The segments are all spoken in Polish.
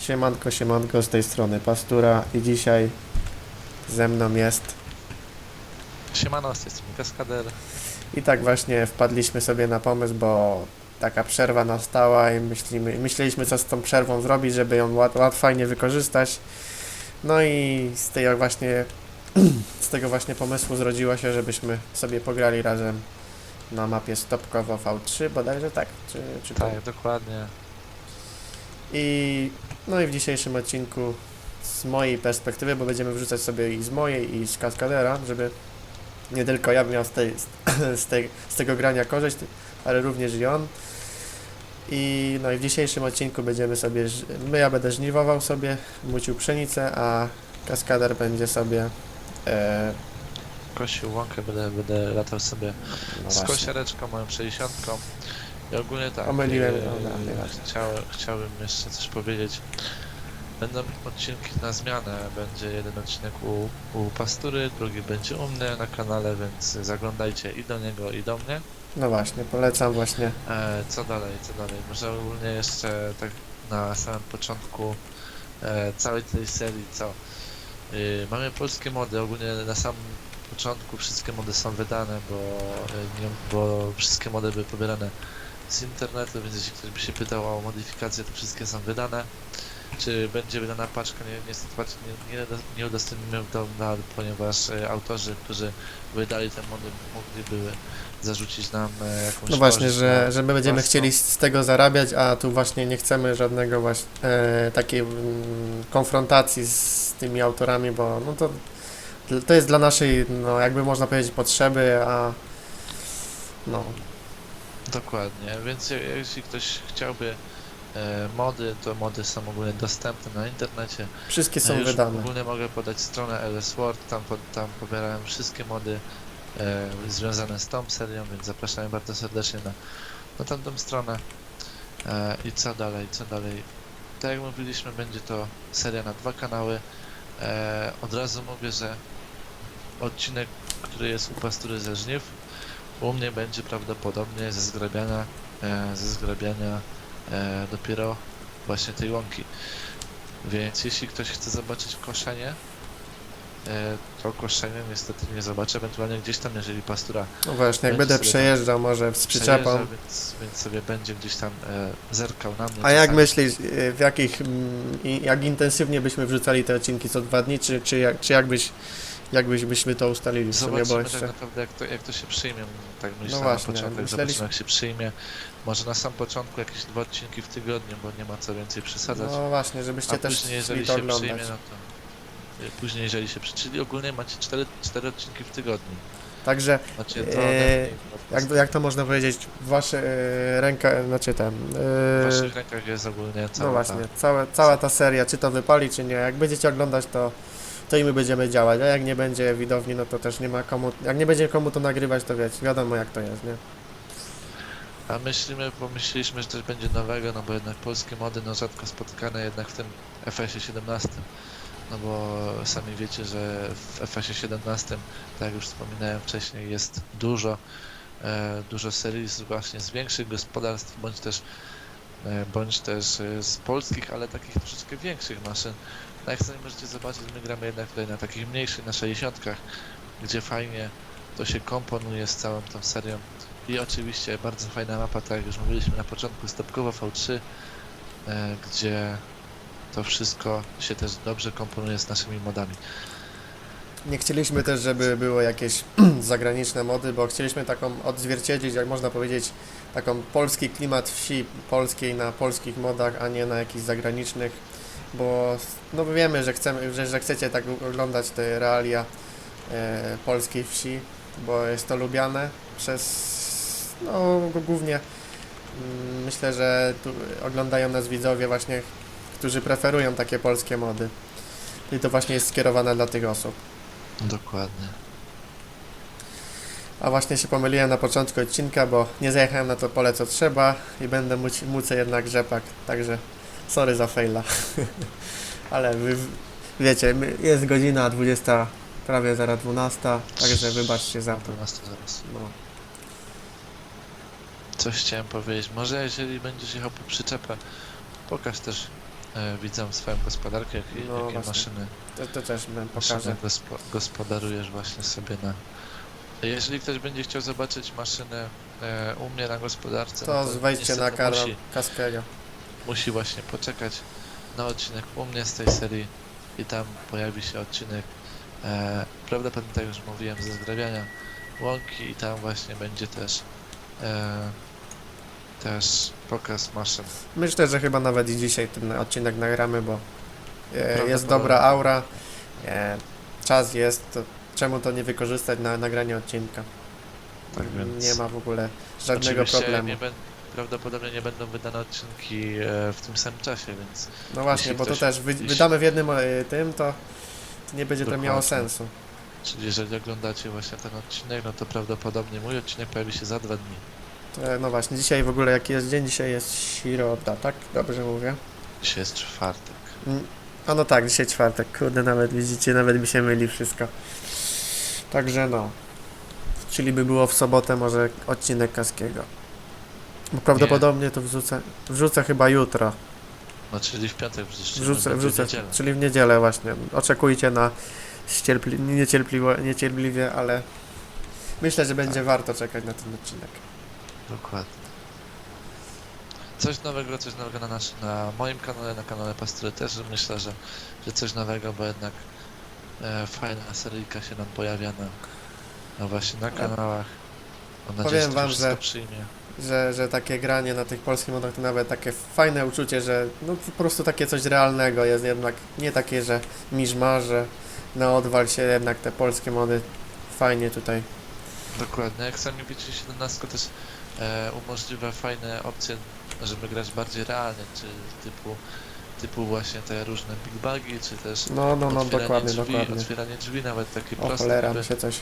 Siemanko, siemanko z tej strony Pastura i dzisiaj ze mną jest Siemano, z tej strony Kaskader. i tak właśnie wpadliśmy sobie na pomysł, bo taka przerwa nastała i myślimy, myśleliśmy co z tą przerwą zrobić, żeby ją łat, łat fajnie wykorzystać. No i z tego właśnie z tego właśnie pomysłu zrodziło się, żebyśmy sobie pograli razem na mapie stopkowo V3, bodajże tak, czy, czy to Tak, dokładnie. I no i w dzisiejszym odcinku z mojej perspektywy, bo będziemy wrzucać sobie i z mojej i z Kaskadera, żeby nie tylko ja miał z, tej, z, tej, z tego grania korzyść, ale również i on. I no i w dzisiejszym odcinku będziemy sobie, my ja będę żniwował sobie, mucił pszenicę, a Kaskader będzie sobie e, Kosił łąkę, będę, będę latał sobie no z właśnie, kosiareczką, moją 60. I ogólnie tak. Omyliłem, e, no, no, nieważne. chciałem, chciałem jeszcze coś powiedzieć. Będą odcinki na zmianę. Będzie jeden odcinek u, u Pastury, drugi będzie u mnie na kanale, więc zaglądajcie i do niego, i do mnie. no właśnie, polecam właśnie E, co dalej, co dalej? Może ogólnie jeszcze tak na samym początku e, całej tej serii, co? Y, mamy polskie mody, ogólnie na samym początku wszystkie mody są wydane, bo, y, nie, bo wszystkie mody były pobierane z internetu, więc jeśli ktoś by się pytał o modyfikacje, to wszystkie są wydane. Czy będzie wydana paczka? Nie, niestety paczki nie, nie, nie udostępnimy do, na, ponieważ e, autorzy, którzy wydali te mody, mogliby zarzucić nam e, jakąś No właśnie, korzyść że, na- że my będziemy własną. chcieli z tego zarabiać, a tu właśnie nie chcemy żadnego właśnie e, takiej mm, konfrontacji z tymi autorami, bo no to, to jest dla naszej, no jakby można powiedzieć, potrzeby, a no, Dokładnie, więc je- jeśli ktoś chciałby e, mody, to mody są ogólnie dostępne na internecie. wszystkie są już wydane. ogólnie mogę podać stronę LS Word, tam, tam pobierałem wszystkie mody e, związane z tą serią, więc zapraszam bardzo serdecznie na, na tamtą stronę. E, I co dalej, co dalej? Tak jak mówiliśmy, będzie to seria na dwa kanały. E, od razu mówię, że odcinek, który jest u Pastury ze Żniw, u mnie będzie prawdopodobnie ze zgrabiania, e, ze zgrabiania e, dopiero właśnie tej łąki. Więc jeśli ktoś chce zobaczyć koszenie, e, to koszenie niestety nie zobaczę, ewentualnie gdzieś tam, jeżeli pastura No właśnie, jak będę przejeżdżał może z przyczepą. przejeżdża, więc, więc sobie będzie gdzieś tam e, zerkał na mnie. A jak czasami. myślisz, w jakich, mm, i- jak intensywnie byśmy wrzucali te odcinki co dwa dni, czy, czy, jak, czy jakbyś, jakbyś byśmy to ustalili w sumie, bo Zobaczymy jeszcze... tak naprawdę jak to, jak to się przyjmie, tak myślę No na właśnie, początek, myśleliśmy- zobaczymy jak się przyjmie. Może na sam początku jakieś dwa odcinki w tygodniu, bo nie ma co więcej przesadzać. No właśnie, żebyście A też później szli jeżeli to się oglądać. przyjmie, no to później jeżeli się przy... Czyli ogólnie macie cztery, cztery odcinki w tygodniu. Także Macie Eee, to jak, jak to można powiedzieć, wasze e, ręka, znaczy ten, W e, waszych rękach jest ogólnie cała no właśnie, cała, cała ta seria, czy to wypali, czy nie, jak będziecie oglądać, to, to i my będziemy działać, a jak nie będzie widowni, no to też nie ma komu, jak nie będzie komu to nagrywać, to wiecie, wiadomo jak to jest, nie? A myślimy, pomyśleliśmy, że coś będzie nowego, no bo jednak polskie mody, no rzadko spotykane jednak w tym FS-ie 17. No bo sami wiecie, że w FS-ie 17, tak jak już wspominałem wcześniej, jest dużo, e, dużo serii właśnie z większych gospodarstw, bądź też e, bądź też e, z polskich, ale takich troszeczkę większych maszyn. No jak sami możecie zobaczyć, my gramy jednak tutaj na takich mniejszych, na 60, gdzie fajnie to się komponuje z całą tą serią. I oczywiście bardzo fajna mapa, tak jak już mówiliśmy na początku, stopkowo V3, e, gdzie to wszystko się też dobrze komponuje z naszymi modami. Nie chcieliśmy też, żeby było jakieś zagraniczne mody, bo chcieliśmy taką odzwierciedlić, jak można powiedzieć, taką polski klimat wsi polskiej na polskich modach, a nie na jakichś zagranicznych, bo no wiemy, że chcemy, że, że chcecie tak oglądać te realia e, polskiej wsi, bo jest to lubiane przez, no głównie mm, myślę, że tu oglądają nas widzowie właśnie, którzy preferują takie polskie mody. I to właśnie jest skierowane dla tych osób. Dokładnie. A właśnie się pomyliłem na początku odcinka, bo nie zajechałem na to pole co trzeba i będę mucę jednak rzepak, także sorry za faila. Ale wy, wiecie, jest godzina 20, prawie zaraz 12, także wybaczcie za to. 12 zaraz. No. Coś chciałem powiedzieć. Może jeżeli będziesz jechał po przyczepę, pokaż też e, swoją gospodarkę, jakie, No jakie właśnie. maszyny, To, to też bym maszyny pokażę. gospo, gospodarujesz właśnie sobie na... Jeżeli ktoś będzie chciał zobaczyć maszynę e, u mnie na gospodarce, To no wejdźcie na niestety kanał musi, Kaskiego. Musi właśnie poczekać na odcinek u mnie z tej serii i tam pojawi się odcinek e, prawdopodobnie tak już mówiłem ze zgrabiania łąki i tam właśnie będzie też e, też pokaz maszyn. Myślę, że chyba nawet i dzisiaj ten odcinek nagramy, bo e, jest dobra aura, e, czas jest, to czemu to nie wykorzystać na nagranie odcinka? Tak więc Nie ma w ogóle żadnego oczywiście problemu. Prawdopodobnie nie będą wydane odcinki e, w tym samym czasie, więc No właśnie, bo to też wy, wydamy w jednym e, tym, to nie będzie to miało Dokładnie. sensu. czyli jeżeli oglądacie właśnie ten odcinek, no to prawdopodobnie mój odcinek pojawi się za dwa dni. To, no właśnie, dzisiaj w ogóle jaki jest dzień? Dzisiaj jest środa, tak? Dobrze mówię? Dzisiaj jest czwartek. Mm, A no tak, dzisiaj czwartek, kurde, nawet widzicie, nawet mi się myli wszystko. Także no. Czyli by było w sobotę może odcinek Kaskiego. Bo prawdopodobnie to wrzucę, wrzucę chyba jutro. No czyli w piątek Wrzucę, będzie wrzucę, niedziela. czyli w niedzielę właśnie. Oczekujcie na ścierpli, niecierpliwie, niecierpliwie, ale myślę, że będzie Tak. warto czekać na ten odcinek. Dokładnie. Coś nowego, coś nowego na, nasz, na moim kanale, na kanale Pastury też myślę, że, że coś nowego, bo jednak e, fajna seryjka się nam pojawia na, no właśnie na kanałach. Mam nadzieję, Powiem że to wam, wszystko że- przyjmie. Że, że takie granie na tych polskich modach to nawet takie fajne uczucie, że no po prostu takie coś realnego jest jednak, nie takie, że miżmarze, na odwal się jednak te polskie mody fajnie tutaj. Dokładnie, jak sami wiecie, 17 też e, umożliwia fajne opcje, żeby grać bardziej realnie, czy typu, typu właśnie te różne big bugi, czy też No, no, no, otwieranie dokładnie, drzwi, dokładnie. otwieranie drzwi nawet takie O proste cholera, niby, się coś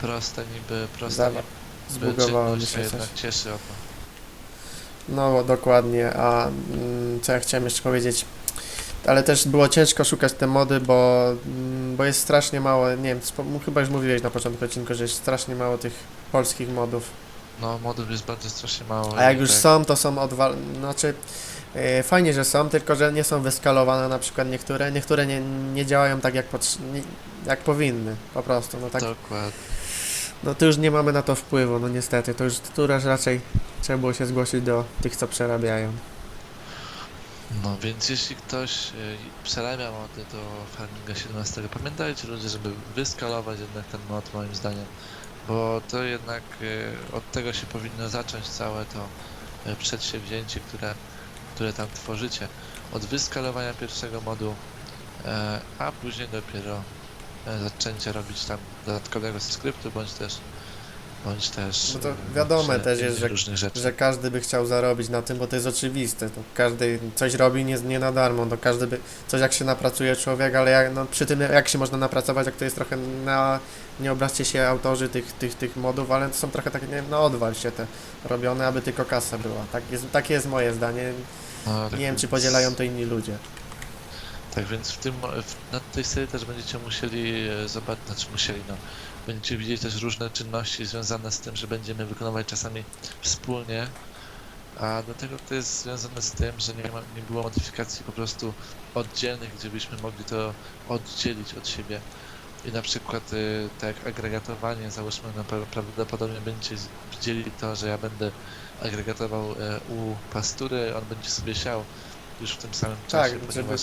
proste niby, proste Zawa- niby zbugowało mi się coś. cieszy o to. No, dokładnie, a mm, co ja chciałem jeszcze powiedzieć, ale też było ciężko szukać te mody, bo, mm, bo jest strasznie mało, nie wiem, chyba już mówiłeś na początku odcinku, że jest strasznie mało tych polskich modów. No, modów jest bardzo strasznie mało. A jak już tak, są, to są odwal... Znaczy, e, fajnie, że są, tylko że nie są wyskalowane na przykład niektóre. Niektóre nie, nie działają tak, jak, nie, jak powinny, po prostu. No tak, Dokładnie. No to już nie mamy na to wpływu, no niestety. To już któraś raczej trzeba było się zgłosić do tych, co przerabiają. No więc jeśli ktoś y, przerabia mody do Farminga 17, pamiętajcie ludzie, żeby wyskalować jednak ten mod moim zdaniem, bo to jednak y, od tego się powinno zacząć całe to y, przedsięwzięcie, które, które tam tworzycie. Od wyskalowania pierwszego modu, e, a później dopiero e, zaczęcie robić tam dodatkowego skryptu, bądź też bądź też No to y, wiadome też jest, że-. Że każdy by chciał zarobić na tym, bo to jest oczywiste. To każdy coś robi nie, nie na darmo. To każdy by coś jak się napracuje człowiek, ale jak, no, przy tym jak się można napracować, jak to jest trochę na. Nie obraźcie się autorzy tych, tych, tych modów, ale to są trochę takie, nie wiem, na odwal się te robione, aby tylko kasa była. Tak jest, takie jest moje zdanie. No, Nie tak wiem, czy więc- podzielają to inni ludzie. Tak więc w tym, w, na tej serii też będziecie musieli e, zobaczyć, znaczy musieli, no, będziecie widzieć też różne czynności związane z tym, że będziemy wykonywać czasami wspólnie, a dlatego to jest związane z tym, że nie, ma, nie było modyfikacji po prostu oddzielnych, gdzie byśmy mogli to oddzielić od siebie. I na przykład y, tak agregatowanie, załóżmy, no, pra- prawdopodobnie będziecie widzieli to, że ja będę agregatował e, u pastury, on będzie sobie siał już w tym samym Tak, czasie, żeby- ponieważ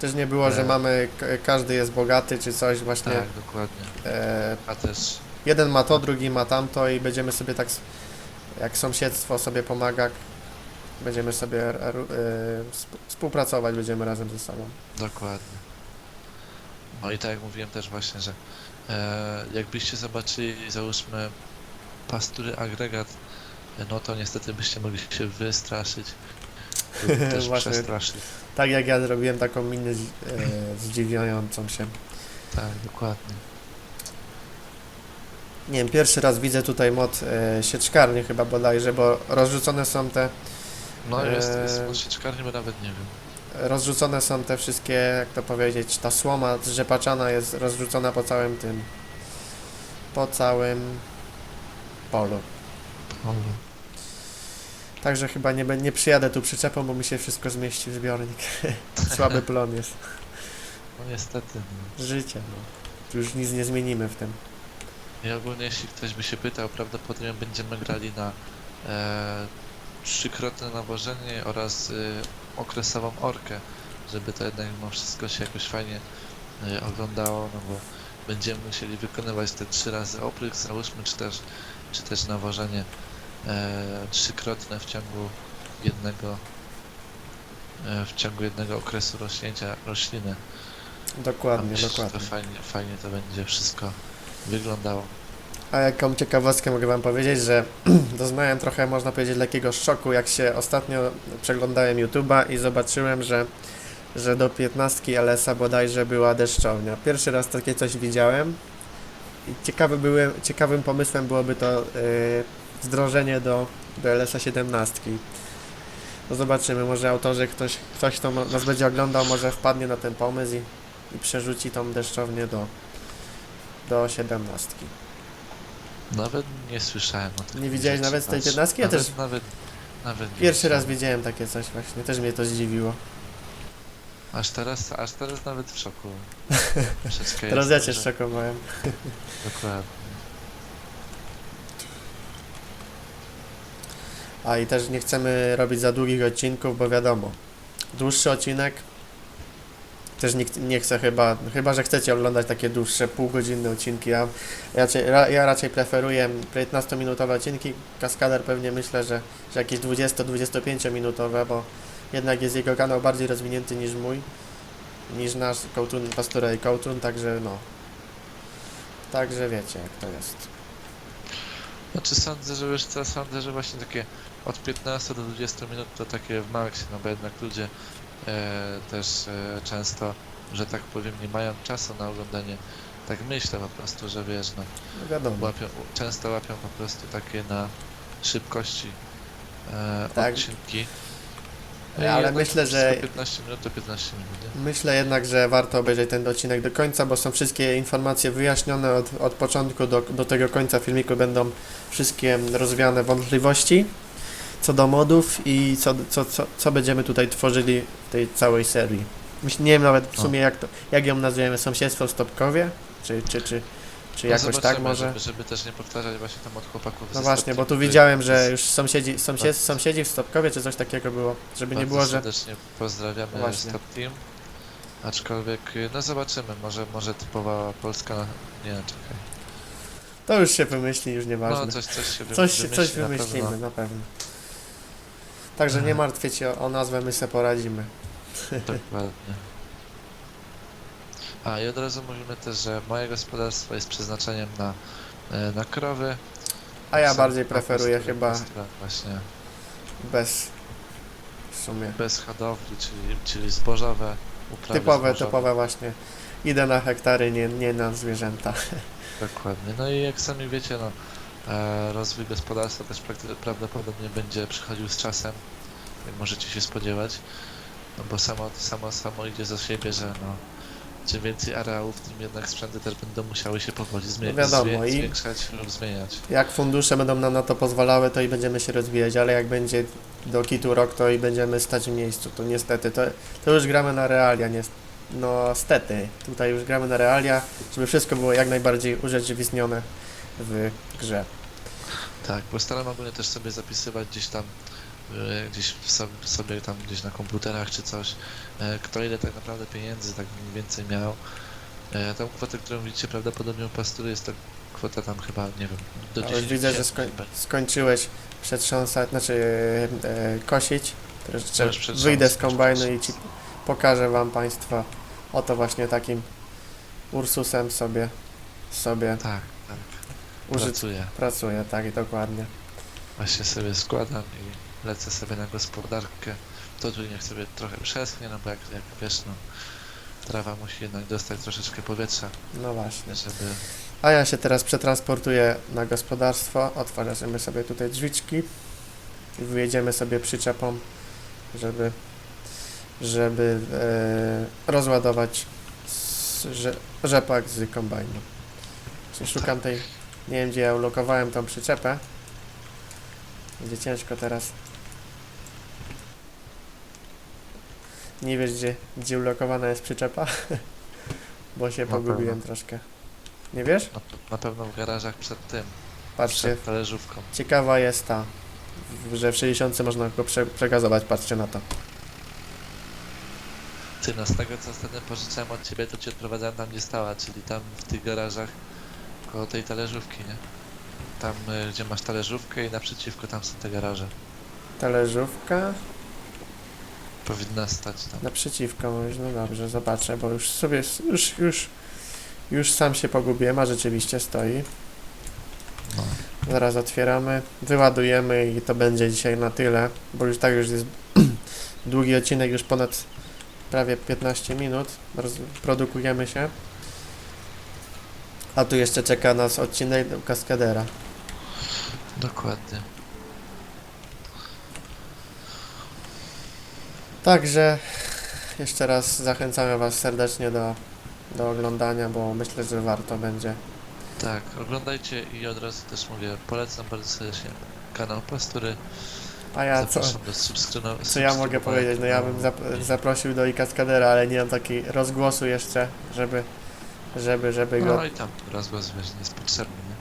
Też nie było, że mamy, każdy jest bogaty czy coś właśnie. Tak, dokładnie. E, A też, jeden ma to, drugi ma tamto i będziemy sobie tak, s- jak sąsiedztwo sobie pomaga, będziemy sobie r- r- e, sp- współpracować, będziemy razem ze sobą. dokładnie. No i tak jak mówiłem też właśnie, że e, jakbyście zobaczyli, załóżmy, pastury agregat, e, no to niestety byście mogli się wystraszyć. Właśnie. przestraszyć. Tak jak ja zrobiłem taką minę z, e, zdziwiającą się. Tak, dokładnie. Nie wiem, pierwszy raz widzę tutaj mod e, sieczkarni chyba bodajże, bo rozrzucone są te No jest, jest Eee. w sieczkarni, bo nawet nie wiem. rozrzucone są te wszystkie, jak to powiedzieć, ta słoma zrzepaczana jest rozrzucona po całym tym po całym polu. Także chyba nie, nie przyjadę tu przyczepą, bo mi się wszystko zmieści w zbiornik. Słaby plon jest. No niestety. No. Życie, no. Tu już nic nie zmienimy w tym. I ogólnie jeśli ktoś by się pytał, prawdopodobnie będziemy grali na e, trzykrotne nawożenie oraz e, okresową orkę, żeby to jednak mimo wszystko się jakoś fajnie e, oglądało, no bo będziemy musieli wykonywać te trzy razy opryk, załóżmy, czy też, czy też nawożenie trzykrotne w ciągu jednego e, w ciągu jednego okresu rośnięcia rośliny. Dokładnie, myślę, dokładnie. to fajnie, fajnie to będzie wszystko wyglądało. A jaką ciekawostkę mogę Wam powiedzieć, że doznałem trochę, można powiedzieć, lekkiego szoku, jak się ostatnio przeglądałem YouTube'a i zobaczyłem, że, że do 15 LS-a bodajże była deszczownia. Pierwszy raz takie coś widziałem i ciekawy byłem, ciekawym pomysłem byłoby to yy, wdrożenie do, do LS-a 17. No zobaczymy, może autorzy, ktoś, ktoś kto nas będzie oglądał, może wpadnie na ten pomysł i, i przerzuci tą deszczownię do, do 17. Nawet nie słyszałem o tym. Nie widziałeś nawet z tej 15? Ja nawet, też Nawet, nawet nie Pierwszy raz widziałem. widziałem takie coś właśnie, też mnie to zdziwiło. Aż teraz, aż teraz nawet w szoku. Troszeczkę Teraz ja cię że- szokowałem. Dokładnie. A i też nie chcemy robić za długich odcinków, bo wiadomo, dłuższy odcinek też nikt nie chce chyba, chyba że chcecie oglądać takie dłuższe, półgodzinne odcinki. Ja ra, ja raczej preferuję 15-minutowe odcinki. Kaskader pewnie myślę, że, że jakieś 20-25 minutowe, bo jednak jest jego kanał bardziej rozwinięty niż mój, niż nasz Kołtun, Pastura i Kołtun, także no. Także wiecie jak to jest. Znaczy sądzę, że wiesz co, sądzę, że właśnie takie od 15 do 20 minut to takie w maksie, no bo jednak ludzie e, też e, często, że tak powiem, nie mają czasu na oglądanie. Tak myślę po prostu, że wiesz, no, No wiadomo. łapią, często łapią po prostu takie na szybkości e, Tak. odcinki. Ale jednak myślę, wszystko że- 15 minut to 15 minut, nie? Myślę jednak, że warto obejrzeć ten odcinek do końca, bo są wszystkie informacje wyjaśnione od, od początku do, do tego końca filmiku. Będą wszystkie rozwiane wątpliwości co do modów i co, co, co, co będziemy tutaj tworzyli w tej całej serii. Myślę, nie wiem nawet w sumie jak, to, jak ją nazwiemy, sąsiedztwo w Stopkowie? Czy, czy, czy, czy No jakoś tak zobaczymy, może? Żeby, żeby też nie powtarzać właśnie tam od chłopaków No ze właśnie, bo tu widziałem, że już sąsiedzi, sąsied, Bardzo- sąsiedzi w Stopkowie czy coś takiego było, żeby nie Bardzo było, że... serdecznie pozdrawiamy No właśnie. Stop Team. Aczkolwiek, y, no zobaczymy, może, może typowa Polska, nie, czekaj. To już się wymyśli, już nieważne. No coś, coś się Coś, wymyśli coś na wymyślimy, pewno. na pewno. Także nie martwię się o, o nazwę, my sobie poradzimy. Dokładnie. A i od razu mówimy też, że moje gospodarstwo jest przeznaczeniem na, e, na krowy. A ja bardziej preferuję pastura- chyba pastura Właśnie bez w sumie. bez hodowli, czyli, czyli zbożowe uprawy Typowe, zbożowe. typowe właśnie. Idę na hektary, nie, nie na zwierzęta. Dokładnie. No i jak sami wiecie, no, rozwój gospodarstwa też prawdopodobnie będzie przychodził z czasem, jak możecie się spodziewać, no bo samo, samo, samo idzie za siebie, że no, czym więcej areałów, tym jednak sprzęty też będą musiały się powoli zmie- No wiadomo, i- zwiększać lub zmieniać. Jak fundusze będą nam na to pozwalały, to i będziemy się rozwijać, ale jak będzie do kitu rok, to i będziemy stać w miejscu. To niestety, to, to już gramy na realia, nie, no stety. Tutaj już gramy na realia, żeby wszystko było jak najbardziej urzeczywistnione w grze. Tak, postaram ogólnie też sobie zapisywać gdzieś tam, e, gdzieś sobie, tam gdzieś na komputerach czy coś, e, kto ile tak naprawdę pieniędzy tak mniej więcej miał. E, tą kwotę, którą widzicie prawdopodobnie u pastury jest to kwota tam chyba, nie wiem, do Ale 10 widzę, że skoń, skończyłeś przetrząsać, znaczy e, e, kosić. Przetrząsam, wyjdę z kombajnu i ci pokażę wam państwa oto właśnie takim Ursusem sobie sobie Tak, tak, użyć pracuję. pracuje, tak i dokładnie. Właśnie sobie składam i lecę sobie na gospodarkę. To tu niech sobie trochę przeschnie, no bo jak, jak wiesz, no, trawa musi jednak dostać troszeczkę powietrza, No właśnie. żeby A ja się teraz przetransportuję na gospodarstwo, otworzymy sobie tutaj drzwiczki i wyjedziemy sobie przyczepą, żeby żeby e, rozładować z, rze, rzepak z kombajnu. Szukam tej, nie wiem, gdzie ja ulokowałem tą przyczepę. Będzie ciężko teraz. Nie wiesz, gdzie, gdzie ulokowana jest przyczepa? Bo się Na pogubiłem pewno. troszkę. Nie wiesz? Na, na pewno w garażach przed tym. Patrzcie, Przed talerzówką. ciekawa jest ta, że w 60 można go prze, przekazować, patrzcie na to. Ty, no z tego co ostatnio pożyczałem od ciebie, to cię odprowadzałem tam gdzie stała, czyli tam w tych garażach koło tej talerzówki, nie? Tam, y, gdzie masz talerzówkę i naprzeciwko tam są te garaże. Talerzówka Powinna stać tam. naprzeciwko, mówisz, no dobrze, zobaczę, bo już sobie, już, już, już sam się pogubiłem, a rzeczywiście stoi. No. Zaraz otwieramy, wyładujemy i to będzie dzisiaj na tyle, bo już tak już jest długi odcinek, już ponad prawie 15 minut, roz, produkujemy się. A tu jeszcze czeka nas odcinek do Kaskadera. Dokładnie. Także jeszcze raz zachęcamy Was serdecznie do, do oglądania, bo myślę, że warto będzie. Tak, oglądajcie i od razu też mówię, polecam bardzo serdecznie kanał Pastury. A ja co, Zapraszam do subskrybowania. co ja mogę powiedzieć? No ja bym zap- zaprosił do Kaskadera, ale nie mam takiej rozgłosu jeszcze, żeby, żeby, żeby go No i tam rozgłos wiesz, nie jest potrzebny, nie?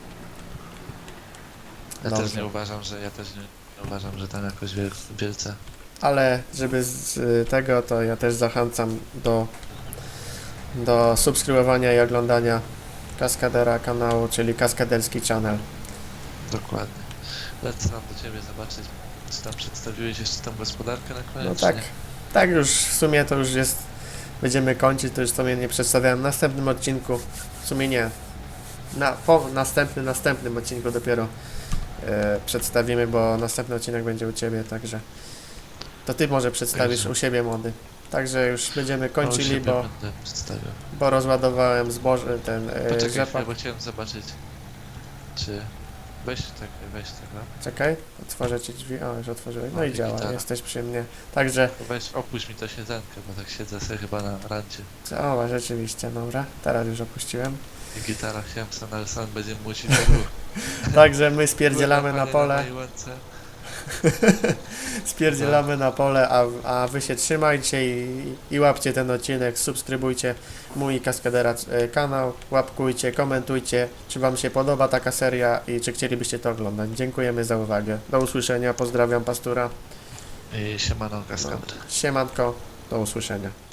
Ja też Dobrze. nie uważam, że ja też nie, nie uważam, że tam jakoś wiel, wielce. ale żeby z y, tego, to ja też zachęcam do, do subskrybowania i oglądania Kaskadera kanału, czyli Kaskaderski Channel. Dokładnie. Lecę tam do ciebie zobaczyć, czy tam przedstawiłeś jeszcze tą gospodarkę na koniec. No czy tak, nie? tak już w sumie to już jest, będziemy kończyć, to już w sumie nie przedstawiałem w następnym odcinku, w sumie nie, na, po następnym, następnym odcinku dopiero e, przedstawimy, bo następny odcinek będzie u Ciebie, także to Ty może przedstawisz Także. u siebie mody. Także już będziemy kończyli, bo, bo rozładowałem zboże, ten e, Poczekaj rzepak. chwilę, bo chciałem zobaczyć, czy... Weź tak, weź tego. Czekaj, otworzę Ci drzwi, o już otworzyłeś, no No i i działa, gitara. jesteś przy mnie. Także, Weź opuść mi to siedzonkę, bo tak siedzę sobie chyba na rancie. o rzeczywiście, dobra, teraz już opuściłem. I gitara chciałem sam, ale sam będzie musiał. Także my spierdzielamy na pole. łące. Spierdzielamy na pole, a, a wy się trzymajcie i, i łapcie ten odcinek, subskrybujcie mój i Kaskadera e, kanał, łapkujcie, komentujcie, czy wam się podoba taka seria i czy chcielibyście to oglądać. Dziękujemy za uwagę. Do usłyszenia, pozdrawiam Pastura. I siemano kaskader. Siemanko, do usłyszenia.